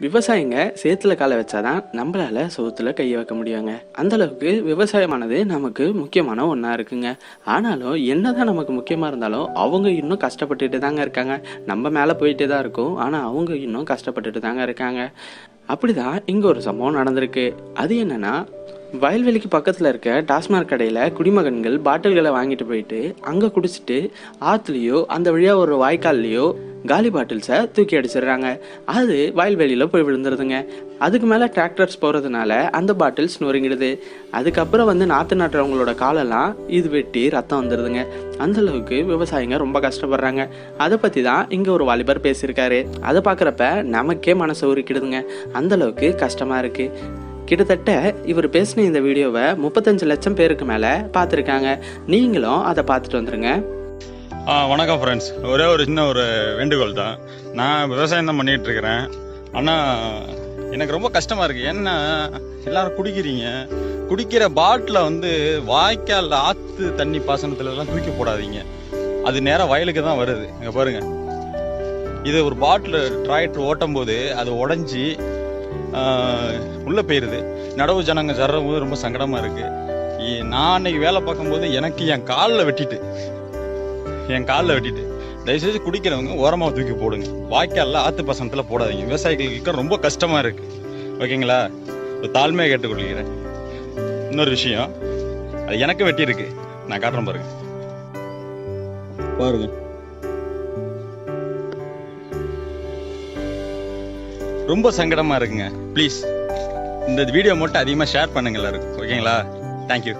விவசாயிங்க சேத்துல காலை வச்சாதான் நம்மளால சோத்துல கையை வைக்க முடியுங்க. அந்த அளவுக்கு விவசாயமானது நமக்கு முக்கியமான ஒன்றா இருக்குங்க. ஆனாலும் என்னதான் நமக்கு முக்கியமாக இருந்தாலும் அவங்க இன்னும் கஷ்டப்பட்டுட்டு தாங்க இருக்காங்க. நம்ம மேலே போயிட்டே தான் இருக்கும். ஆனால் அவங்க இன்னும் கஷ்டப்பட்டுட்டு தாங்க இருக்காங்க. அப்படிதான் இங்க ஒரு சம்பவம் நடந்திருக்கு. அது என்னன்னா வயல்வெளிக்கு பக்கத்தில் இருக்க டாஸ்மார்க் கடையில் குடிமகன்கள் பாட்டில்களை வாங்கிட்டு போயிட்டு அங்கே குடிச்சிட்டு ஆற்றுலையோ அந்த வழியாக ஒரு வாய்க்கால்லையோ காலி பாட்டில்ஸை தூக்கி அடிச்சிடுறாங்க. அது வயல்வெளியில் போய் விழுந்துருதுங்க. அதுக்கு மேலே டிராக்டர்ஸ் போகிறதுனால அந்த பாட்டில்ஸ் நொறுங்கிடுது அதுக்கப்புறம் வந்து நாற்று நாட்டுறவங்களோட காலெல்லாம் இது வெட்டி ரத்தம் வந்துடுதுங்க அந்தளவுக்கு விவசாயிங்க ரொம்ப கஷ்டப்படுறாங்க. அதை பற்றி தான் இங்கே ஒரு வாலிபர் பேசியிருக்காரு. அதை பார்க்குறப்ப நமக்கே மனசு உருக்கிடுதுங்க. அந்தளவுக்கு கஷ்டமாக இருக்குது கிட்டத்தட்ட இவர் பேசின இந்த வீடியோவை முப்பத்தஞ்சு லட்சம் பேருக்கு மேலே பார்த்துருக்காங்க. நீங்களும் அதை பார்த்துட்டு வந்துருங்க. வணக்கம் ஃப்ரெண்ட்ஸ் ஒரே ஒரு சின்ன ஒரு வேண்டுகோள் தான். நான் விவசாயம் தான் பண்ணிகிட்டு இருக்கிறேன் ஆனால் எனக்கு ரொம்ப கஷ்டமாக இருக்குது ஏன்னா எல்லாரும் குடிக்கிறீங்க. குடிக்கிற பாட்டில் வந்து வாய்க்கால் ஆற்று தண்ணி பாசனத்துல எல்லாம் தூக்கி போடாதீங்க. அது நேராக வயலுக்கு தான் வருது. இங்கே பாருங்கள் இது ஒரு பாட்டில் டிராக்டர் ஓட்டும் போது அது உடஞ்சி உள்ளே போயிடுது நடவு ஜனங்க ஜர்றும் போது ரொம்ப சங்கடமாக இருக்குது நான் அன்னைக்கு வேலை பார்க்கும்போது எனக்கு என் காலில் வெட்டிட்டு. என் காலில் வெட்டிட்டு. தயவுசெய்து குடிக்கிறவங்க ஓரமாக தூக்கி போடுங்க. வாய்க்காலில் ஆற்று பசனத்தில் போடாதீங்க. விவசாயிகளுக்கு ரொம்ப கஷ்டமாக இருக்குது ஓகேங்களா? இப்போ தாழ்மையாக கேட்டுக்கொள்கிறேன். இன்னொரு விஷயம். அது எனக்கு வெட்டியிருக்கு. நான் காட்டுறேன் பாருங்க. பாருங்க. ரொம்ப சங்கடமா இருக்குங்க. ப்ளீஸ் இந்த வீடியோ மட்டும் அதிகமாக ஷேர் பண்ணுங்கள் எல்லாருக்கும். ஓகேங்களா தேங்க்யூ